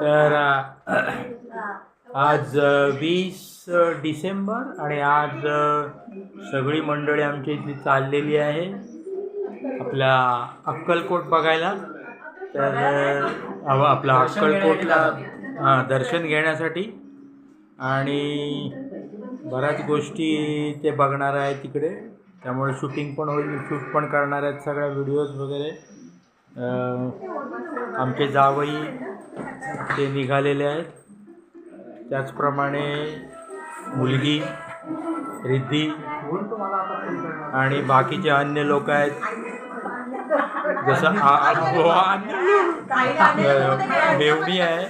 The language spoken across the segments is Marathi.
तर हा. आज वीस डिसेंबर आणि आज सगळी मंडळी आमच्या इथली चाललेली आहे. आपला अक्कलकोट बघायला. तर आपला अक्कलकोटला हां दर्शन घेण्यासाठी. आणि बऱ्याच गोष्टी ते बघणार आहेत तिकडे. त्यामुळे शूटिंग पण होईल. शूट पण करणार आहेत सगळ्या व्हिडिओज वगैरे. आमचे जावई ते निघालेले आहेत. त्याचप्रमाणे मुलगी रिद्धी आणि बाकीचे अन्य लोक आहेत. जसं मेवणी आहे.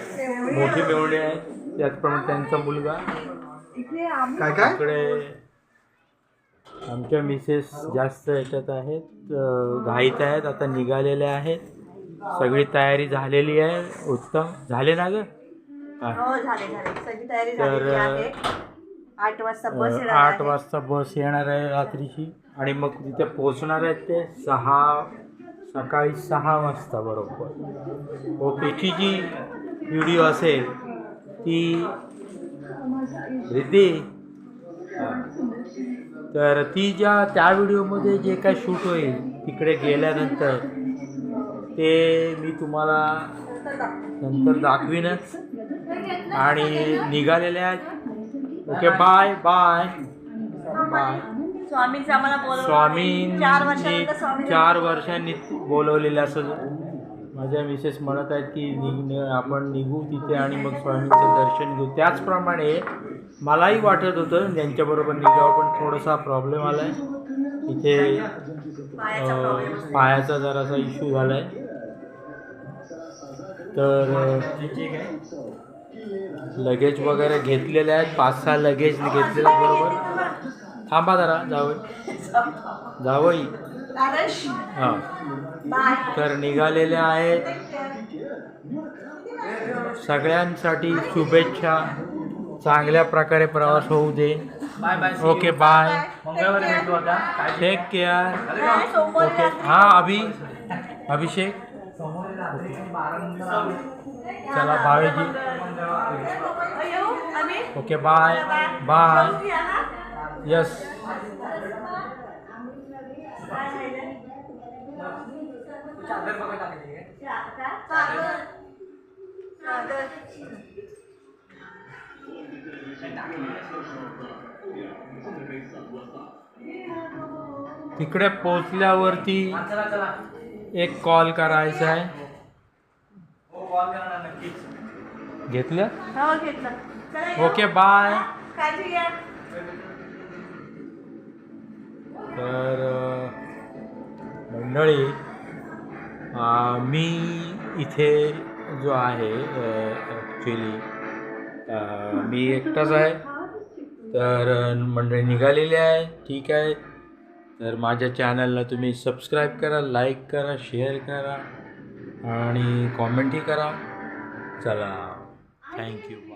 मोठी मेवणी आहे. त्याचप्रमाणे त्यांचा मुलगा. काय काय इकडे आमच्या मिसेस जास्त याच्यात आहेत घाईत आहेत आता निघालेल्या आहेत. सगळी तयारी झालेली आहे. उत्तम. झाले ना ग? हा. हो झाले झाले. सगळी तयारी तर, झालेली आहे. आठ वाजता बस येणार आठ आहे. वाजता बस येणार आहे रात्रीची. आणि मग तिथे पोहोचणार आहेत ते सहा सकाळी सहा वाजता बरोबर. ओकेची जी व्हिडिओ असेल ती रिद्धी. हा. तर ती ज्या त्या व्हिडिओमध्ये जे काय शूट होईल तिकडे गेल्यानंतर ते मी तुम्हाला नंतर दाखवीनच. आणि निघालेले आहेत. Okay bye bye. बाय. स्वामींचं आम्हाला वर्षानंतर स्वामी चार वर्षांनी बोलवलेलं असं माझ्या मिसेस म्हणत आहेत की निघ आपण निघू तिथे आणि मग स्वामींचं दर्शन घेऊ. त्याचप्रमाणे मलाही वाटत होतं त्यांच्याबरोबर निघावं पण थोडासा प्रॉब्लेम आला आहे इथे पायाचा जरासा इश्यू झाला आहे तर लगेज वगैरे घेतलेले आहेत पाच सहा लगेज घेतलेले बरोबर. थांबा जरा जावं जावई. आदर्श हां. तर निघालेले आहेत. सगळ्यांसाठी शुभेच्छा. चांगल्या प्रकारे प्रवास होऊ दे. बाय बाय ओके बाय मंगळवारी भेटू आता. Take care bye okay. हाँ अभि. अभिषेक. चला भावेजी okay bye bye? Yes Sagar. तिकडे पोचल्यावरती चला चला एक कॉल करायचा आहे. हो घेतलं. हो. ओके बाय काळजी घ्या. तर मंडळी मी इथे जो आहे ॲक्च्युली मी एकटाच आहे. तर मंडळी निघालेली आहे. ठीक आहे. तर माझ्या चॅनलला तुम्ही सबस्क्राईब करा लाईक करा शेअर करा आणि कॉमेंटही करा. चला. थँक्यू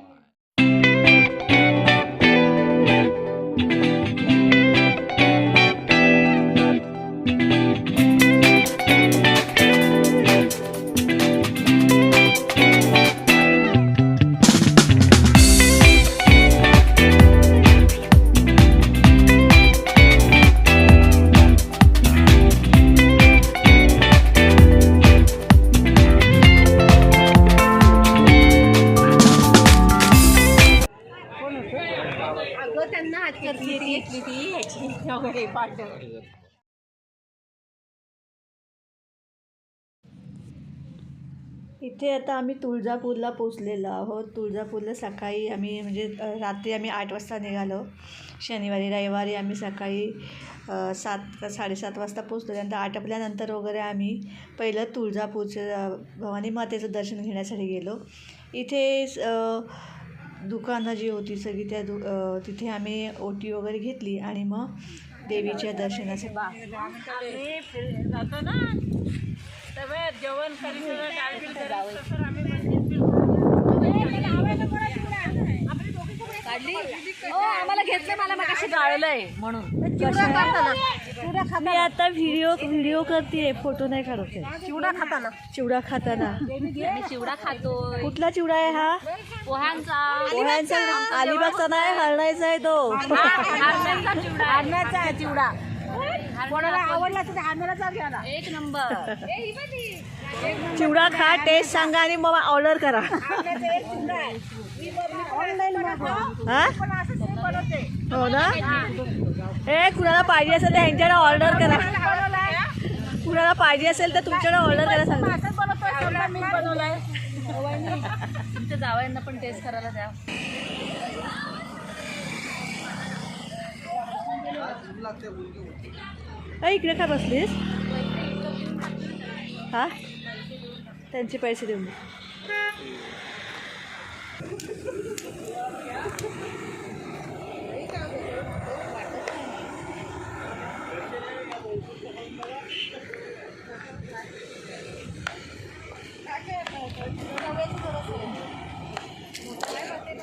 वगैरे इथे आता आम्ही तुळजापूरला पोचलेलो आहोत. तुळजापूरला सकाळी आम्ही म्हणजे रात्री आम्ही आठ वाजता निघालो. शनिवारी रविवारी आम्ही सकाळी सात साडेसात वाजता पोचलो त्यानंतर आटपल्यानंतर वगैरे आम्ही पहिलं तुळजापूरचं भवानी मातेचं दर्शन घेण्यासाठी गेलो. इथे दुकानं जी होती सगळी त्या दु तिथे आम्ही ओटी वगैरे घेतली आणि मग देवीच्या दर्शनासाठी. जातो ना. जेवण हो आम्हाला घेतलं मला मग गाळलंय म्हणून. मी आता व्हिडिओ व्हिडिओ करते फोटो नाही काढते चिवडा खाताना. चिवडा खाताना. मी चिवडा खातोय. कुठला चिवडा आहे हा? पोह्यांचा पोह्यांचा अलिबागचा नाही हरणायचा आहे तो. हरण्याचा आहे. चिवडा. कोणाला आवडला तर हरण्याचा घ्यायला एक नंबर. चिवडा खा टेस्ट सांगा आणि मग ऑर्डर करा. हा? हो ना? हे कुणाला पाहिजे असेल तर ह्यांच्याकडे ऑर्डर करा. कुणाला पाहिजे असेल तर तुमच्याकडे ऑर्डर करा सांगा. तुमच्या जावयांना पण टेस्ट करायला द्या. इकडे काय बसलीस? हा? त्यांचे पैसे देऊन दे.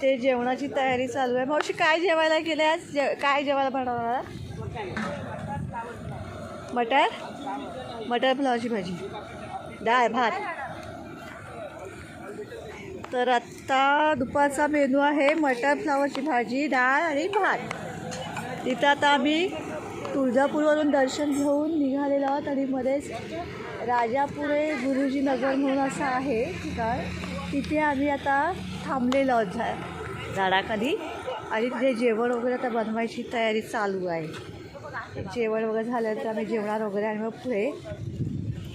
ते जेवणाची तयारी चालू आहे. मावशी काय जेवायला गेले आज? जे काय जेवायला बनवणार मटर? मटर पुलावाची भाजी. डाळ भात. तर आत्ता दुपारचा मेनू आहे मटर फ्लावरची भाजी डाळ आणि भात. इथं आता आम्ही तुळजापूरवरून दर्शन घेऊन निघालेलो आहोत आणि मध्येच राजापुरे गुरुजी नगर म्हणून असं आहे ठिकाण. तिथे आम्ही आता थांबलेलो आहोत झा झाडाखाली. आणि तिथे जेवण वगैरे आता बनवायची तयारी चालू आहे. जेवण वगैरे झाल्यानंतर आम्ही जेवणार वगैरे आणि मग पुढे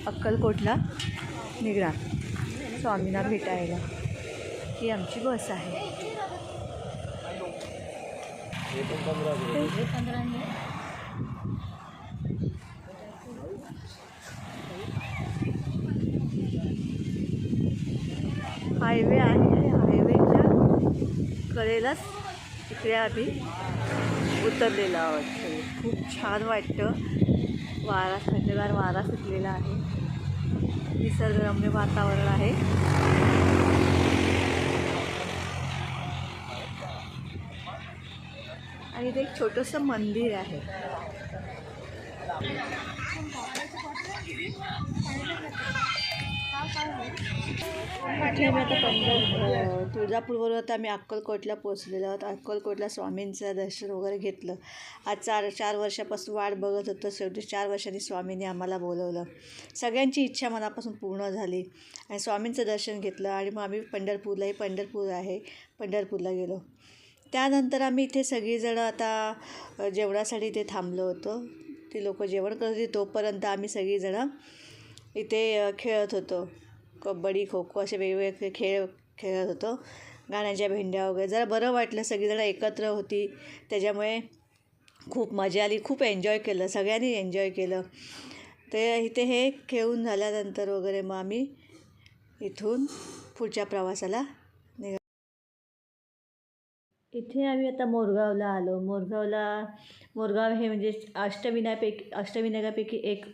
अक्कलकोटला निघणार. स्वामींना भेटायला. ही आमची बस आहे. हायवे आहे. हायवेच्या कडेलाच इकडे आम्ही उतरलेलो आहोत. खूप छान वाटतं. वारा थंडगार वारा सुटलेला आहे. निसर्गरम्य वातावरण आहे. आणि इथे एक छोटंसं मंदिर आहे. ठीक आहे आता पंढर तुळजापूरवरून आता आम्ही अक्कलकोटला पोचलेलो आहोत. अक्कलकोटला स्वामींचं दर्शन वगैरे घेतलं. आज चार चार वर्षापासून वाट बघत होतं. शेवटी चार वर्षांनी स्वामींनी आम्हाला बोलवलं. सगळ्यांची इच्छा मनापासून पूर्ण झाली आणि स्वामींचं दर्शन घेतलं आणि मग आम्ही पंढरपूरलाही पंढरपूर आहे पंढरपूरला गेलो. त्यानंतर आम्ही इथे सगळीजणं आता जेवणासाठी इथे थांबलो होतो. ते लोक जेवण करत होती तोपर्यंत आम्ही सगळीजणं इथे खेळत होतो. कबड्डी खो खो असे वेगवेगळे खेळ खेळत होतो. गाण्याच्या भेंड्या वगैरे. जरा बरं वाटलं. सगळीजणं एकत्र होती. त्याच्यामुळे खूप मजा आली. खूप एन्जॉय केलं. सगळ्यांनी एन्जॉय केलं. ते इथे हे खेळून झाल्यानंतर वगैरे मग आम्ही इथून पुढच्या प्रवासाला निघा इथे आम्ही आता मोरगावला आलो. मोरगावला मोरगाव हे म्हणजे अष्टविनायपैकी अष्टविनायकापैकी एक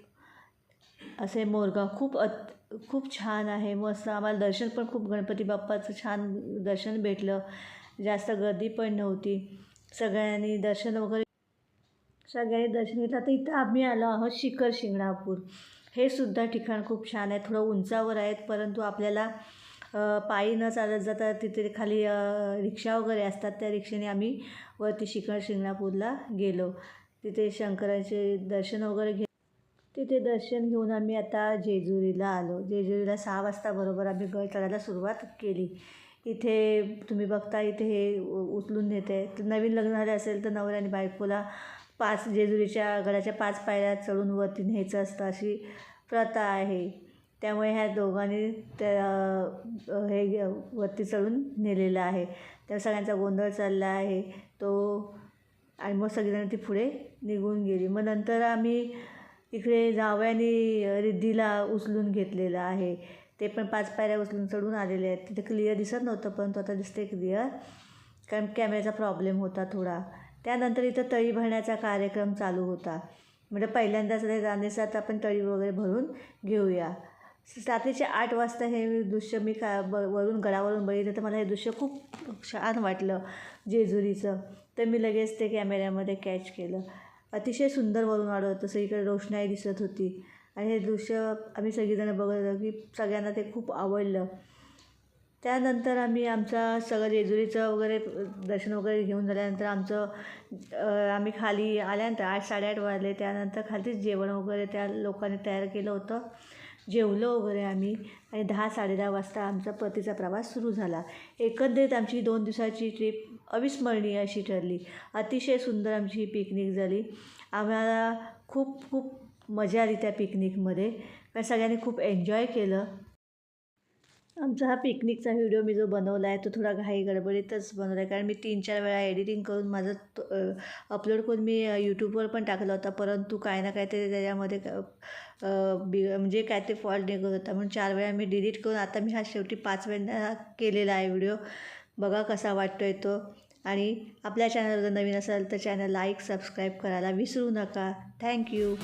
असे मोरगाव खूप अत खूप छान आहे. मस्त आम्हाला दर्शन पण खूप गणपती बाप्पाचं छान दर्शन भेटलं. जास्त गर्दी पण नव्हती. सगळ्यांनी दर्शन वगैरे सगळ्यांनी दर्शन घेतलं. तर इथं आम्ही आलो आहोत शिखर शिंगणापूर. हे सुद्धा ठिकाण खूप छान आहे. थोडं उंचावर आहेत परंतु आपल्याला पायी न चालत जाता तिथे खाली रिक्षा वगैरे असतात त्या रिक्षेने आम्ही वरती शिखर शिंगणापूरला गेलो. तिथे शंकराचे दर्शन वगैरे घे तिथे दर्शन घेऊन आम्ही आता जेजुरीला आलो. जेजुरीला सहा वाजता बरोबर आम्ही गड चढायला सुरुवात केली. इथे तुम्ही बघता इथे हे उ- उचलून नेते तर नवीन लग्न झाले असेल तर नवऱ्या आणि बायकोला पाच जेजुरीच्या गडाच्या पाच पायऱ्या चढून वरती न्यायचं असतं अशी प्रथा आहे. त्यामुळे ह्या दोघांनी त्या हे वरती चढून नेलेलं आहे. त्या सगळ्यांचा गोंधळ चालला आहे. तो आणि मग सगळीजणं ती पुढे निघून गेली. मग नंतर आम्ही इकडे जावयानी रिद्धीला उचलून घेतलेलं आहे. ते पण पाच पायऱ्या उचलून चढून आलेले आहेत. तिथे क्लिअर दिसत नव्हतं परंतु आता दिसते क्लिअर कारण कॅमेऱ्याचा प्रॉब्लेम होता थोडा. त्यानंतर इथं तळी भरण्याचा कार्यक्रम चालू होता. म्हणजे पहिल्यांदाच ते जाणेस आता आपण तळी वगैरे भरून घेऊया. रात्रीचे आठ वाजता हे दृश्य मी का ब वरून गडावरून बघितलं तर मला हे दृश्य खूप छान वाटलं जेजुरीचं. तर मी लगेच ते कॅमेऱ्यामध्ये कॅच केलं. अतिशय सुंदर वरून वाढत होतं सगळीकडे रोषणाई दिसत होती. आणि हे दृश्य आम्ही सगळीजणं बघत होतो की सगळ्यांना ते खूप आवडलं. त्यानंतर आम्ही आमचा सगळं जेजुरीचं वगैरे दर्शन वगैरे घेऊन झाल्यानंतर आमचं आम्ही खाली आल्यानंतर आठ साडेआठ वाजले. त्यानंतर खालीच जेवण वगैरे त्या लोकांनी तयार केलं होतं. जेवलो वगैरे आम्ही. आणि दहा साडेदहा वाजता आमचा परतीचा प्रवास सुरू झाला. एकंदरीत आमची दोन दिवसाची ट्रिप अविस्मरणीय अशी ठरली. अतिशय सुंदर आमची ही पिकनिक झाली. आम्हाला खूप खूप मजा आली त्या पिकनिकमध्ये. कारण सगळ्यांनी खूप एन्जॉय केलं. आमचा हा पिकनिकचा व्हिडिओ मी जो बनवला आहे तो थोडा घाई गडबडीतच बनवला आहे. कारण मी तीन चार वेळा एडिटिंग करून माझं अपलोड करून मी यूट्यूबवर पण टाकला होता. परंतु काय ना काय ते त्याच्यामध्ये बि म्हणजे काय ते फॉल्ट निघत होता. म्हणून चार वेळा मी डिलीट करून आता मी हा शेवटी पाच वेळा केलेला आहे व्हिडिओ. बघा कसा वाटतो आहे तो. आणि आपल्या चॅनल जर नवीन असाल तर चॅनल लाईक सबस्क्राईब करायला विसरू नका. थँक्यू